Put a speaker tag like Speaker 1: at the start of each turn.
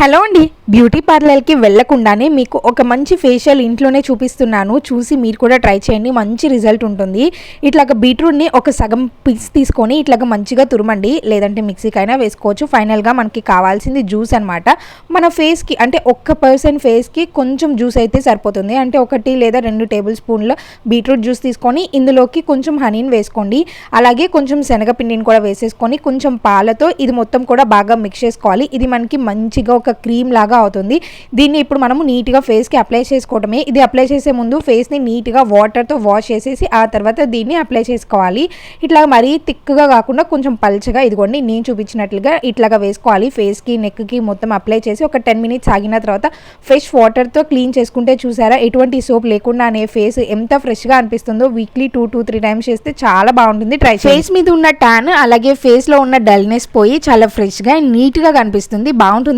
Speaker 1: Hello అండి. Beauty పార్లర్కి వెళ్ళకుండానే మీకు ఒక మంచి ఫేషియల్ ఇంట్లోనే చూపిస్తున్నాను. చూసి మీరు కూడా ట్రై చేయండి. మంచి రిజల్ట్ ఉంటుంది. ఇట్లాగ బీట్రూట్ని ఒక సగం పీస్ తీసుకొని ఇట్లాగ మంచిగా తురమండి. లేదంటే మిక్సీకైనా వేసుకోవచ్చు. ఫైనల్గా మనకి కావాల్సింది జ్యూస్ అనమాట మన ఫేస్కి అంటే ఒక్క పర్సన్ ఫేస్కి కొంచెం జ్యూస్ అయితే సరిపోతుంది. అంటే ఒకటి లేదా రెండు టేబుల్ స్పూన్ల బీట్రూట్ జ్యూస్ తీసుకొని ఇందులోకి కొంచెం హనీని వేసుకోండి. అలాగే కొంచెం శనగపిండిని కూడా వేసేసుకొని కొంచెం పాలతో ఇది మొత్తం కూడా బాగా మిక్స్ చేసుకోవాలి. ఇది మనకి మంచిగా ఒక క్రీమ్ లాగా అవుతుంది. దీన్ని ఇప్పుడు మనము నీట్గా ఫేస్కి అప్లై చేసుకోవటమే. ఇది అప్లై చేసే ముందు ఫేస్ని నీట్గా వాటర్తో వాష్ చేసేసి ఆ తర్వాత దీన్ని అప్లై చేసుకోవాలి. ఇట్లా మరీ థిక్గా కాకుండా కొంచెం పల్చగా ఇదిగోండి నేను చూపించినట్లుగా ఇట్లాగా వేసుకోవాలి. ఫేస్కి నెక్కి మొత్తం అప్లై చేసి ఒక టెన్ మినిట్స్ ఆగిన తర్వాత ఫ్రెష్ వాటర్తో క్లీన్ చేసుకుంటే చూసారా? ఎటువంటి సోప్ లేకుండానే ఫేస్ ఎంత ఫ్రెష్గా అనిపిస్తుందో weekly two two three times చేస్తే చాలా బాగుంటుంది. ట్రై ఫేస్ మీద ఉన్న ట్యాన్ అలాగే ఫేస్లో ఉన్న డల్నెస్ పోయి చాలా ఫ్రెష్గా నీట్గా కనిపిస్తుంది. బాగుంటుంది.